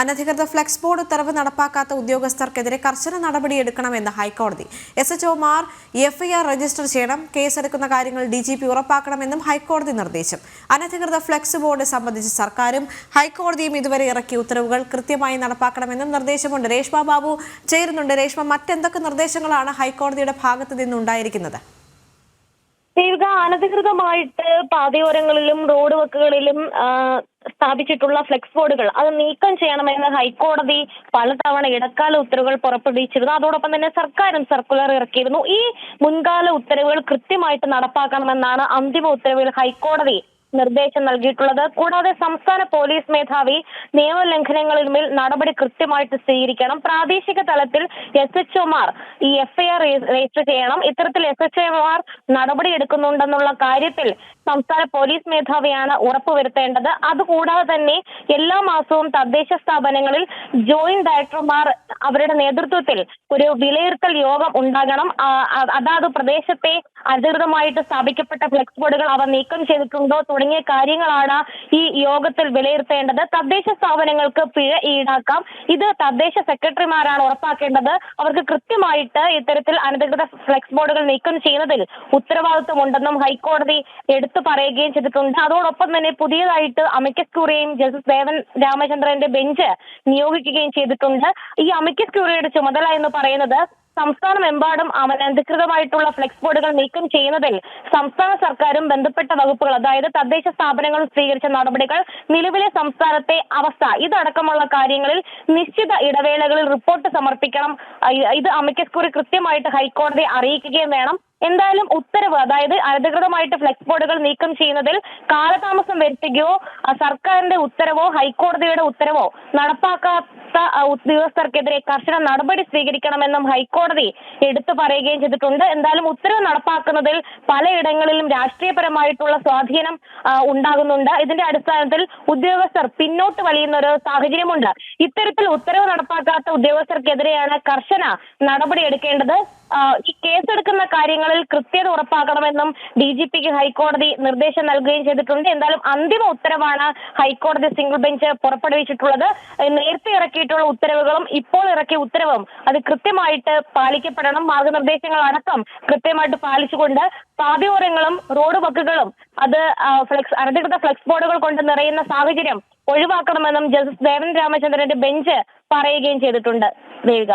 അനധികൃത flex board ഉത്തരവ് നടപ്പാക്കാത്ത ഉദ്യോഗസ്ഥർക്കെതിരെ കർശന നടപടിയെടുക്കണമെന്ന് ഹൈക്കോടതി. എസ് എച്ച് ഒമാർ എഫ്ഐആർ രജിസ്റ്റർ ചെയ്യണം. കേസെടുക്കുന്ന കാര്യങ്ങൾ ഡി ജി പി ഉറപ്പാക്കണമെന്നും ഹൈക്കോടതി നിർദ്ദേശം. അനധികൃത ഫ്ലെക്സ് ബോർഡ് സംബന്ധിച്ച് സർക്കാരും ഹൈക്കോടതിയും ഇതുവരെ ഇറക്കിയ ഉത്തരവുകൾ കൃത്യമായി നടപ്പാക്കണമെന്നും നിർദ്ദേശമുണ്ട്. രേഷ്മ ബാബു ചേരുന്നുണ്ട്. രേഷ്മ മറ്റെന്തൊക്കെ നിർദ്ദേശങ്ങളാണ് ഹൈക്കോടതിയുടെ ഭാഗത്ത് നിന്നുണ്ടായിരിക്കുന്നത്? ദേവിക അനധികൃതമായിട്ട് പാതയോരങ്ങളിലും റോഡ് വക്കുകളിലും സ്ഥാപിച്ചിട്ടുള്ള ഫ്ലെക്സ് ബോർഡുകൾ അത് നീക്കം ചെയ്യണമെന്ന് ഹൈക്കോടതി പലതവണ ഇടക്കാല ഉത്തരവുകൾ പുറപ്പെടുവിച്ചിരുന്നു. അതോടൊപ്പം തന്നെ സർക്കാരും സർക്കുലർ ഇറക്കിയിരുന്നു. ഈ മുൻകാല ഉത്തരവുകൾ കൃത്യമായിട്ട് നടപ്പാക്കണമെന്നാണ് അന്തിമ ഉത്തരവിൽ ഹൈക്കോടതി നിർദ്ദേശം നൽകിയിട്ടുള്ളത്. കൂടാതെ സംസ്ഥാന പോലീസ് മേധാവി നിയമലംഘനങ്ങളിൽ മേൽ നടപടി കൃത്യമായിട്ട് സ്വീകരിക്കണം. പ്രാദേശിക തലത്തിൽ എസ് എച്ച് ഒമാർ ഈ എഫ്ഐആർ രജിസ്റ്റർ ചെയ്യണം. ഇത്തരത്തിൽ എസ് എച്ച് ഒമാർ നടപടി എടുക്കുന്നുണ്ടെന്നുള്ള കാര്യത്തിൽ സംസ്ഥാന പോലീസ് മേധാവിയാണ് ഉറപ്പുവരുത്തേണ്ടത് അതുകൂടാതെ തന്നെ എല്ലാ മാസവും തദ്ദേശ സ്ഥാപനങ്ങളിൽ ജോയിന്റ് ഡയറക്ടർമാർ അവരുടെ നേതൃത്വത്തിൽ ഒരു വിലയിരുത്തൽ യോഗം ഉണ്ടാകണം. അതാത് പ്രദേശത്തെ അധികൃതമായിട്ട് സ്ഥാപിക്കപ്പെട്ട ഫ്ലെക്സ് ബോർഡുകൾ അവ നീക്കം ചെയ്തിട്ടുണ്ടോ തുടങ്ങിയ കാര്യങ്ങളാണ് ഈ യോഗത്തിൽ വിലയിരുത്തേണ്ടത്. തദ്ദേശ സ്ഥാപനങ്ങൾക്ക് പിഴ ഈടാക്കാം. ഇത് തദ്ദേശ സെക്രട്ടറിമാരാണ് ഉറപ്പാക്കേണ്ടത്. അവർക്ക് കൃത്യമായിട്ട് ഇത്തരത്തിൽ അനധികൃത ഫ്ലെക്സ് ബോർഡുകൾ നീക്കം ചെയ്യുന്നതിൽ ഉത്തരവാദിത്വമുണ്ടെന്നും ഹൈക്കോടതി എടുത്തു പറയുകയും ചെയ്തിട്ടുണ്ട്. അതോടൊപ്പം തന്നെ പുതിയതായിട്ട് അമിക്കസ് ക്യൂറിയെയും ജസ്റ്റിസ് ദേവൻ രാമചന്ദ്രന്റെ ബെഞ്ച് നിയോഗിക്കുകയും ചെയ്തിട്ടുണ്ട്. ഈ അമിക്കസ് ക്യൂറിയുടെ ചുമതല എന്ന് പറയുന്നത് സംസ്ഥാനമെമ്പാടും അനധികൃതമായിട്ടുള്ള ഫ്ലെക്സ് ബോർഡുകൾ നീക്കം ചെയ്യുന്നതിൽ സംസ്ഥാന സർക്കാരും ബന്ധപ്പെട്ട വകുപ്പുകൾ അതായത് തദ്ദേശ സ്ഥാപനങ്ങളും സ്വീകരിച്ച നടപടികൾ നിലവിലെ സംസ്ഥാനത്തെ അവസ്ഥ ഇതടക്കമുള്ള കാര്യങ്ങളിൽ നിശ്ചിത ഇടവേളകളിൽ റിപ്പോർട്ട് സമർപ്പിക്കണം. ഇത് അമിക്കസ് കൃത്യമായിട്ട് ഹൈക്കോടതിയെ അറിയിക്കുകയും വേണം. എന്തായാലും ഉത്തരവ് അതായത് അനധികൃതമായിട്ട് ഫ്ലെക്സ് ബോർഡുകൾ നീക്കം ചെയ്യുന്നതിൽ കാലതാമസം വരുത്തുകയോ സർക്കാരിന്റെ ഉത്തരവോ ഹൈക്കോടതിയുടെ ഉത്തരവോ നടപ്പാക്കാത്ത ഉദ്യോഗസ്ഥർക്കെതിരെ കർശന നടപടി സ്വീകരിക്കണമെന്നും ഹൈക്കോടതി എടുത്തു പറയുകയും ചെയ്തിട്ടുണ്ട്. എന്തായാലും ഉത്തരവ് നടപ്പാക്കുന്നതിൽ പലയിടങ്ങളിലും രാഷ്ട്രീയപരമായിട്ടുള്ള സ്വാധീനം ഉണ്ടാകുന്നുണ്ട്. ഇതിന്റെ അടിസ്ഥാനത്തിൽ ഉദ്യോഗസ്ഥർ പിന്നോട്ട് വലിയുന്ന ഒരു സാഹചര്യമുണ്ട്. ഇത്തരത്തിൽ ഉത്തരവ് നടപ്പാക്കാത്ത ഉദ്യോഗസ്ഥർക്കെതിരെയാണ് കർശന നടപടി എടുക്കേണ്ടത്. കേസെടുക്കുന്ന കാര്യങ്ങളിൽ കൃത്യത ഉറപ്പാക്കണമെന്നും ഡി ജി പിക്ക് ഹൈക്കോടതി നിർദ്ദേശം നൽകുകയും ചെയ്തിട്ടുണ്ട്. എന്തായാലും അന്തിമ ഉത്തരവാണ് ഹൈക്കോടതി സിംഗിൾ ബെഞ്ച് പുറപ്പെടുവിച്ചിട്ടുള്ളത്. നേരത്തെ ഇറക്കിയിട്ടുള്ള ഉത്തരവുകളും ഇപ്പോൾ ഇറക്കിയ ഉത്തരവും അത് കൃത്യമായിട്ട് പാലിക്കപ്പെടണം. മാർഗനിർദ്ദേശങ്ങൾ അടക്കം കൃത്യമായിട്ട് പാലിച്ചുകൊണ്ട് പാതയോരങ്ങളും റോഡ് വക്കുകളും അത് ഫ്ലെക്സ് അനധികൃത ഫ്ലെക്സ് ബോർഡുകൾ കൊണ്ട് നിറയുന്ന സാഹചര്യം ഒഴിവാക്കണമെന്നും ജസ്റ്റിസ് ദേവൻ രാമചന്ദ്രന്റെ ബെഞ്ച് പറയുകയും ചെയ്തിട്ടുണ്ട്. ദേവിക